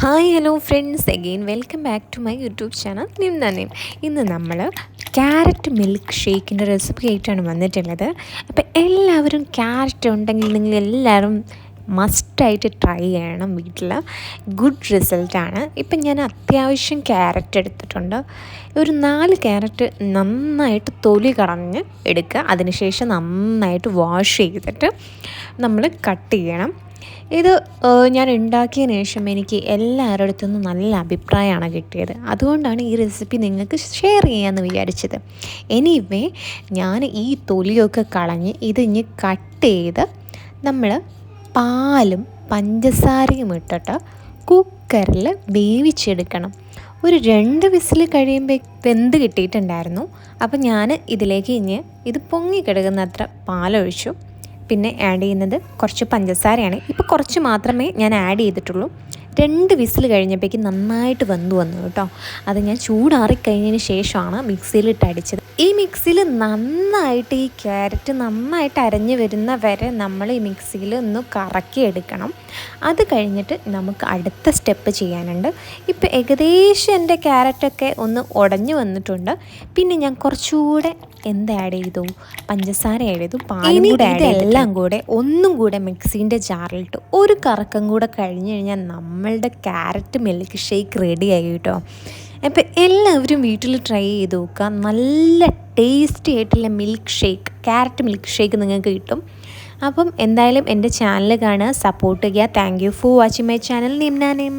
Hi hello friends again welcome back to my YouTube channel നിംനനിം ഇന്ന് നമ്മൾ carrot milk ഷേക്കിന്റെ recipe ആയിട്ടാണ് വന്നിട്ടുള്ളത്. അപ്പോൾ എല്ലാവരും ക്യാരറ്റ് ഉണ്ടെങ്കിൽ നിങ്ങൾ എല്ലാവരും മസ്റ്റായിട്ട് ട്രൈ ചെയ്യണം വീട്ടിൽ ഗുഡ് റിസൾട്ടാണ് ഇപ്പം ഞാൻ അത്യാവശ്യം ക്യാരറ്റ് എടുത്തിട്ടുണ്ട്. ഒരു നാല് ക്യാരറ്റ് നന്നായിട്ട് തൊലി കളഞ്ഞ് എടുക്കുക. അതിനുശേഷം നന്നായിട്ട് വാഷ് ചെയ്തിട്ട് നമ്മൾ കട്ട് ചെയ്യണം. ഇത് ഞാൻ ഉണ്ടാക്കിയതിന് ശേഷം എനിക്ക് എല്ലാവരുടെ അടുത്തുനിന്നും നല്ല അഭിപ്രായമാണ് കിട്ടിയത്. അതുകൊണ്ടാണ് ഈ റെസിപ്പി നിങ്ങൾക്ക് ഷെയർ ചെയ്യാമെന്ന് വിചാരിച്ചത്. എനിവേ ഞാൻ ഈ തൊലിയൊക്കെ കളഞ്ഞ് ഇത് ഇനി കട്ട് ചെയ്ത് നമ്മൾ പാലും പഞ്ചസാരയും ഇട്ടിട്ട് കുക്കറിൽ വേവിച്ചെടുക്കണം. ഒരു രണ്ട് വിസിൽ കഴിയുമ്പോൾ വെന്ത് കിട്ടിയിട്ടുണ്ടായിരുന്നു. അപ്പം ഞാൻ ഇതിലേക്ക് ഇനി ഇത് പൊങ്ങി കിടക്കുന്ന അത്ര പാലൊഴിച്ചു. പിന്നെ ആഡ് ചെയ്യുന്നത് കുറച്ച് പഞ്ചസാരയാണ്. ഇപ്പോൾ കുറച്ച് മാത്രമേ ഞാൻ ആഡ് ചെയ്തിട്ടുള്ളൂ. രണ്ട് വിസിൽ കഴിഞ്ഞപ്പോഴേക്കും നന്നായിട്ട് വന്നു വന്നു കേട്ടോ. അത് ഞാൻ ചൂടാറിക്കഴിഞ്ഞതിന് ശേഷമാണ് മിക്സിയിലിട്ട് അടിച്ചത്. ഈ മിക്സിയിൽ നന്നായിട്ട് ഈ ക്യാരറ്റ് നന്നായിട്ട് അരഞ്ഞു വരുന്ന വരെ നമ്മൾ ഈ മിക്സിയിൽ ഒന്ന് കറക്കി എടുക്കണം അത് കഴിഞ്ഞിട്ട് നമുക്ക് അടുത്ത സ്റ്റെപ്പ് ചെയ്യാനുണ്ട്. ഇപ്പോൾ ഏകദേശം എന്റെ ക്യാരറ്റൊക്കെ ഒന്ന് ഉടഞ്ഞു വന്നിട്ടുണ്ട്. പിന്നെ ഞാൻ കുറച്ചുകൂടെ എന്ത് ആഡ് ചെയ്തു? പഞ്ചസാര ആഡ് ചെയ്തു. പാലും കൂടെ എല്ലാം കൂടെ ഒന്നും കൂടെ മിക്സീന്റെ ജാറിലിട്ട് ഒരു കറക്കം കൂടെ കഴിഞ്ഞ് കഴിഞ്ഞാൽ നമ്മളുടെ ക്യാരറ്റ് മിൽക്ക് ഷേക്ക് റെഡി ആയി കേട്ടോ. അപ്പോൾ എല്ലാവരും വീട്ടിൽ ട്രൈ ചെയ്ത് നോക്കുക. നല്ല ടേസ്റ്റി ആയിട്ടുള്ള milk shake carrot milk shake നിങ്ങൾക്ക് കിട്ടും. അപ്പം എന്തായാലും എന്റെ ചാനൽ കാണുക സപ്പോർട്ട് ചെയ്യുക. Thank you for watching my channel നിംനാനിം